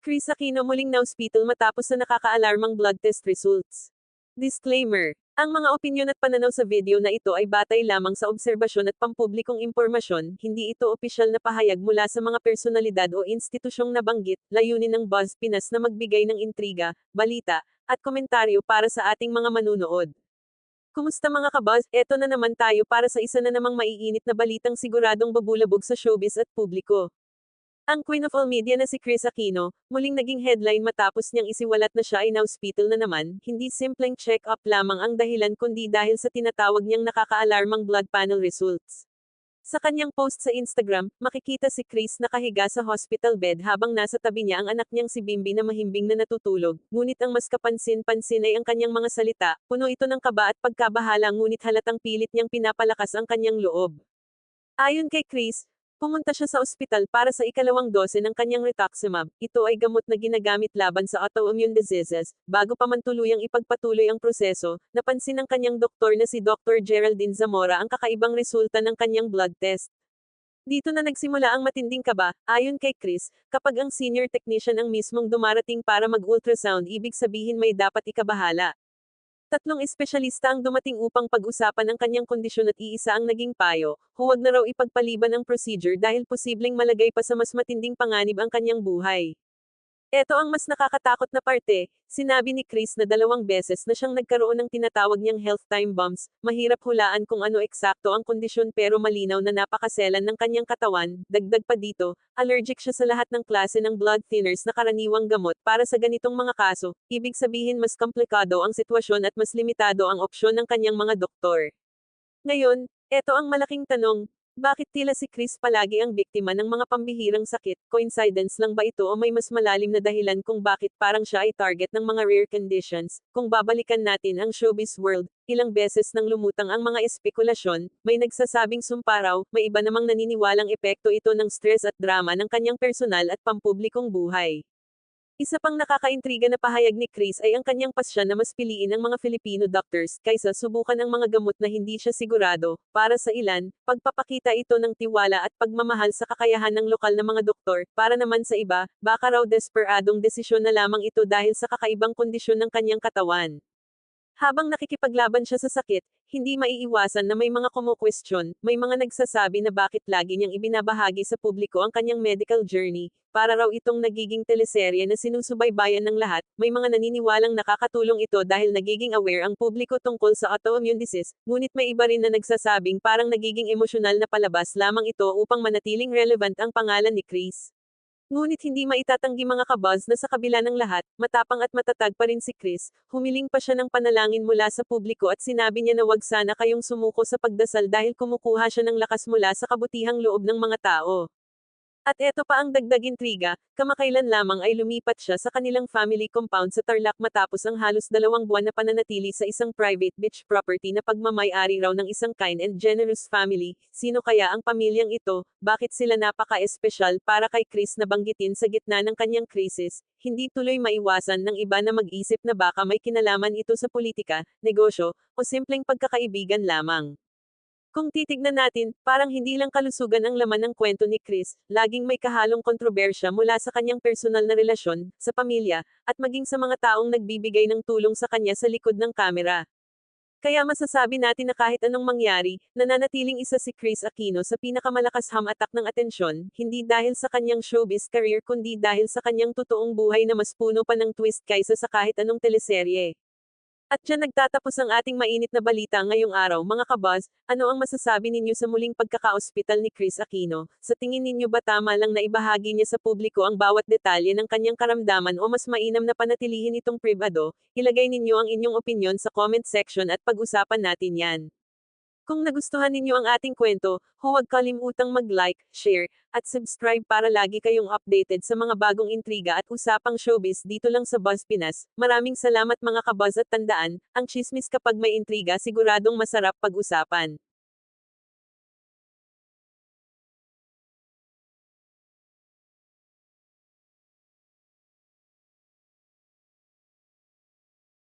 Chris Aquino muling na-hospital matapos na nakakaalarmang blood test results. Disclaimer. Ang mga opinyon at pananaw sa video na ito ay batay lamang sa obserbasyon at pampublikong impormasyon, hindi ito opisyal na pahayag mula sa mga personalidad o institusyong nabanggit, layunin ng Buzz Pinas na magbigay ng intriga, balita, at komentaryo para sa ating mga manunood. Kumusta mga kabuzz? Eto na naman tayo para sa isa na namang maiinit na balitang siguradong babulabog sa showbiz at publiko. Ang Queen of All Media na si Chris Aquino, muling naging headline matapos niyang isiwalat na siya ay na-hospital na naman, hindi simpleng check-up lamang ang dahilan kundi dahil sa tinatawag niyang nakakaalarmang blood panel results. Sa kanyang post sa Instagram, makikita si Chris nakahiga sa hospital bed habang nasa tabi niya ang anak niyang si Bimbi na mahimbing na natutulog, ngunit ang mas kapansin-pansin ay ang kanyang mga salita, puno ito ng kaba at pagkabahala ngunit halatang pilit niyang pinapalakas ang kanyang loob. Ayon kay Chris, Pumunta siya sa ospital para sa ikalawang dose ng kanyang rituximab. Ito ay gamot na ginagamit laban sa autoimmune diseases. Bago pa man tuluyang ipagpatuloy ang proseso, napansin ng kanyang doktor na si Dr. Geraldine Zamora ang kakaibang resulta ng kanyang blood test. Dito na nagsimula ang matinding kaba, ayon kay Chris, kapag ang senior technician ang mismong dumarating para mag-ultrasound ibig sabihin may dapat ikabahala. Tatlong espesyalista ang dumating upang pag-usapan ang kanyang kondisyon at iisa ang naging payo, huwag na raw ipagpaliban ang procedure dahil posibleng malagay pa sa mas matinding panganib ang kanyang buhay. Ito ang mas nakakatakot na parte, sinabi ni Chris na dalawang beses na siyang nagkaroon ng tinatawag niyang health time bombs, mahirap hulaan kung ano eksakto ang kondisyon pero malinaw na napakaselan ng kanyang katawan, dagdag pa dito, allergic siya sa lahat ng klase ng blood thinners na karaniwang gamot para sa ganitong mga kaso, ibig sabihin mas komplikado ang sitwasyon at mas limitado ang opsyon ng kanyang mga doktor. Ngayon, ito ang malaking tanong, bakit tila si Chris palagi ang biktima ng mga pambihirang sakit? Coincidence lang ba ito o may mas malalim na dahilan kung bakit parang siya ay target ng mga rare conditions? Kung babalikan natin ang showbiz world, ilang beses nang lumutang ang mga espekulasyon, may nagsasabing sumparaw, may iba namang naniniwalang epekto ito ng stress at drama ng kanyang personal at pampublikong buhay. Isa pang nakakaintriga na pahayag ni Chris ay ang kanyang pasya na mas piliin ang mga Filipino doctors kaysa subukan ang mga gamot na hindi siya sigurado. Para sa ilan, pagpapakita ito ng tiwala at pagmamahal sa kakayahan ng lokal na mga doktor. Para naman sa iba, baka raw desperadong desisyon na lamang ito dahil sa kakaibang kondisyon ng kanyang katawan. Habang nakikipaglaban siya sa sakit, hindi maiiwasan na may mga kumukwestiyon, may mga nagsasabi na bakit lagi niyang ibinabahagi sa publiko ang kanyang medical journey, para raw itong nagiging teleserye na sinusubaybayan ng lahat, may mga naniniwalang nakakatulong ito dahil nagiging aware ang publiko tungkol sa autoimmune disease, ngunit may iba rin na nagsasabing parang nagiging emosyonal na palabas lamang ito upang manatiling relevant ang pangalan ni Chris. Ngunit hindi maitatanggi mga kabuzz na sa kabila ng lahat, matapang at matatag pa rin si Chris, humiling pa siya ng panalangin mula sa publiko at sinabi niya na wag sana kayong sumuko sa pagdasal dahil kumukuha siya ng lakas mula sa kabutihang loob ng mga tao. At eto pa ang dagdag intriga, kamakailan lamang ay lumipat siya sa kanilang family compound sa Tarlac matapos ang halos dalawang buwan na pananatili sa isang private beach property na pagmamay-ari raw ng isang kind and generous family. Sino kaya ang pamilyang ito? Bakit sila napaka-espesyal para kay Chris na banggitin sa gitna ng kanyang krisis? Hindi tuloy maiwasan ng iba na mag-isip na baka may kinalaman ito sa politika, negosyo, o simpleng pagkakaibigan lamang. Kung titignan natin, parang hindi lang kalusugan ang laman ng kwento ni Chris, laging may kahalong kontrobersya mula sa kanyang personal na relasyon, sa pamilya, at maging sa mga taong nagbibigay ng tulong sa kanya sa likod ng kamera. Kaya masasabi natin na kahit anong mangyari, nananatiling isa si Chris Aquino sa pinakamalakas hamatak ng atensyon, hindi dahil sa kanyang showbiz career kundi dahil sa kanyang totoong buhay na mas puno pa ng twist kaysa sa kahit anong teleserye. At dyan nagtatapos ang ating mainit na balita ngayong araw mga kabaz, ano ang masasabi ninyo sa muling pagkaka-ospital ni Chris Aquino? Sa tingin ninyo ba tama lang na ibahagi niya sa publiko ang bawat detalye ng kanyang karamdaman o mas mainam na panatilihin itong privado? Ilagay ninyo ang inyong opinion sa comment section at pag-usapan natin yan. Kung nagustuhan ninyo ang ating kwento, huwag kalimutang mag-like, share, at subscribe para lagi kayong updated sa mga bagong intriga at usapang showbiz dito lang sa Buzz Pinas. Maraming salamat mga kabuzz at tandaan, ang chismis kapag may intriga siguradong masarap pag-usapan.